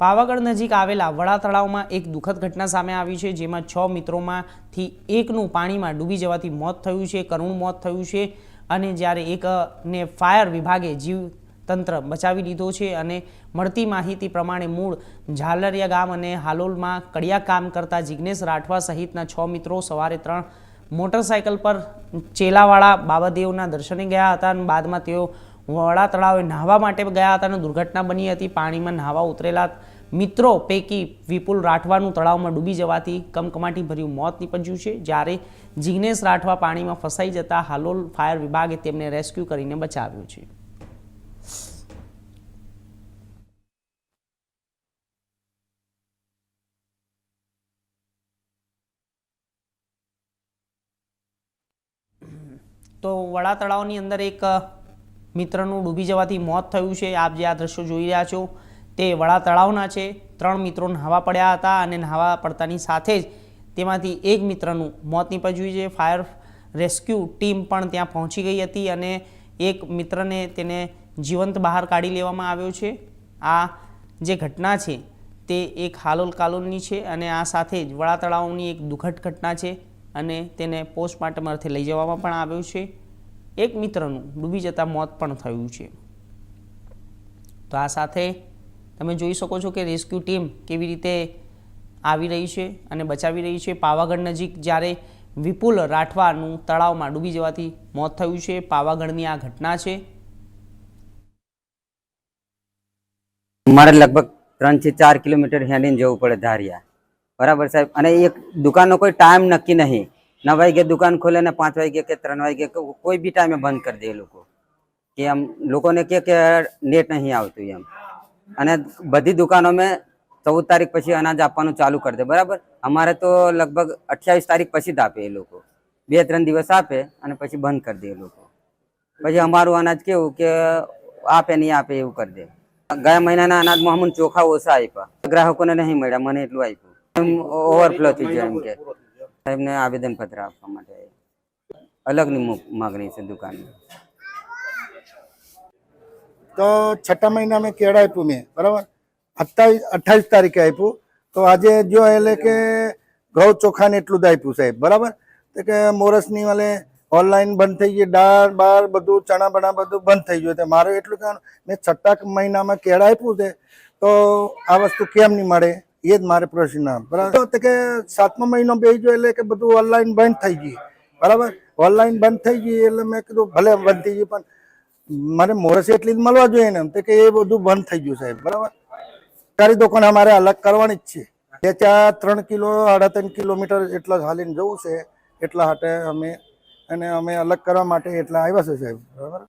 પાવાગઢ નજીક આવેલા વડા તળાવમાં એક દુઃખદ ઘટના સામે આવી છે, જેમાં છ મિત્રોમાંથી એકનું પાણીમાં ડૂબી જવાથી મોત થયું છે, કરુણ મોત થયું છે અને જ્યારે એકને ફાયર વિભાગે જીવ તંત્ર બચાવી લીધો છે અને મળતી માહિતી પ્રમાણે મૂળ ઝાલરિયા ગામ અને હાલોલમાં કડિયા કામ કરતા જિજ્ઞેશ રાઠવા સહિતના છ મિત્રો સવારે ત્રણ મોટરસાયકલ પર ચેલાવાળા બાબાદેવના દર્શને ગયા હતા અને બાદમાં તેઓ વડા તળાવે નાહવા માટે ગયા હતા અને દુર્ઘટના બની હતી. પાણીમાં નાહવા ઉતરેલા મિત્રો પૈકી વિપુલ રાઠવાનું તળાવમાં ડૂબી જવાથી કમકમાટી ભર્યું મોત નીપજ્યું છે. જ્યારે જિગ્નેશ રાઠવા પાણીમાં ફસાઈ જતા હાલોલ ફાયર વિભાગે તેમને રેસ્ક્યુ કરીને બચાવ્યું છે. તો વડા તળાવની અંદર એક મિત્રનું ડૂબી જવાથી મોત થયું છે. આપ જે આ દ્રશ્યો જોઈ રહ્યા છો, તે વડા તળાવના છે. ત્રણ મિત્રો નહાવા પડ્યા હતા અને નહાવા પડતાની સાથે જ તેમાંથી એક મિત્રનું મોત નીપજ્યું છે. ફાયર રેસ્ક્યુ ટીમ પણ ત્યાં પહોંચી ગઈ હતી અને એક મિત્રને તેને જીવંત બહાર કાઢી લેવામાં આવ્યો છે. આ જે ઘટના છે, તે એક હાલોલ કાલોલની છે અને આ સાથે જ વડા તળાવની એક દુઃખદ ઘટના છે અને તેને પોસ્ટમોર્ટમ અર્થે લઈ જવામાં પણ આવ્યો છે. એક મિત્રનું ડૂબી જતાં મોત પણ થયું છે. તો આ સાથે તમે જોઈ શકો છો કે રેસ્ક્યુ ટીમ કેવી રીતે આવી રહી છે અને બચાવી રહી છે. પાવાગઢ નજીક જ્યારે વિપુલ રાઠવાનું તળાવમાં ડૂબી જવાથી મોત થયું છે. પાવાગઢની આ ઘટના છે. મારે લગભગ ત્રણથી ચાર કિલોમીટર હેડીને જવું પડે ધારિયા. બરાબર સાહેબ? અને એક દુકાનનો કોઈ ટાઈમ નક્કી નહીં. નવ વાગે દુકાન ખોલે ને પાંચ વાગે કે ત્રણ વાગે કે કોઈ બી ટાઈમે બંધ કરી દે એ લોકો. કે આમ લોકોને કે કે નેટ નહીં આવતું એમ. અને બધી દુકાનોમાં ચૌદ તારીખ પછી અનાજ આપવાનું ચાલુ કરી દે, બરાબર? અમારે તો લગભગ અઠ્યાવીસ તારીખ પછી જ આપે એ લોકો. બે ત્રણ દિવસ આપે અને પછી બંધ કરી દે એ લોકો. પછી અમારું અનાજ કેવું કે આપે નહીં આપે એવું કરી દે. ગયા મહિનાના અનાજમાં અમને ચોખા ઓછા આપ્યા. ગ્રાહકોને નહીં મળ્યા, મને એટલું આપ્યું. ઓવરફ્લો થઈ જાય એમ કે. સાહેબને આવેદનપત્ર આપવા માટે અલગની માગણી છે દુકાનની. તો છઠ્ઠા મહિના મેં કેળા આપ્યું મેં, બરાબર? અઠ્ઠાવીસ અઠ્ઠાવીસ તારીખે આપ્યું. તો આજે જો એટલે કે ઘઉં ચોખાને એટલું જ આપ્યું સાહેબ, બરાબર? તો કે મોરસની વાલે ઓનલાઈન બંધ થઈ ગઈ, દાળ, બાર, બધું, ચણા બણા બધું બંધ થઈ ગયું. મારે એટલું કહેવાનું, મેં છઠ્ઠા મહિનામાં કેળા આપ્યું છે. તો આ વસ્તુ કેમ નહીં મળે? એ જ મારે પ્રશ્ન બરાબર? કે સાતમો મહિનો બે ગયો એટલે કે બધું ઓનલાઈન બંધ થઈ ગઈ બરાબર? ઓનલાઈન બંધ થઈ ગઈ એટલે મેં કીધું ભલે બંધ થઈ ગઈ પણ મારે મોરસ એટલી જ મળવા જોઈએ ને તો કે એ બધું બંધ થઈ ગયું સાહેબ. બરાબર? સરકારી દુકાન અમારે અલગ કરવાની જ છે. બે ચાર, ત્રણ કિલો, સાડા ત્રણ કિલોમીટર એટલા હાલીને જવું છે, એટલા માટે અમે અને અમે અલગ કરવા માટે એટલા આવ્યા છે સાહેબ. બરાબર?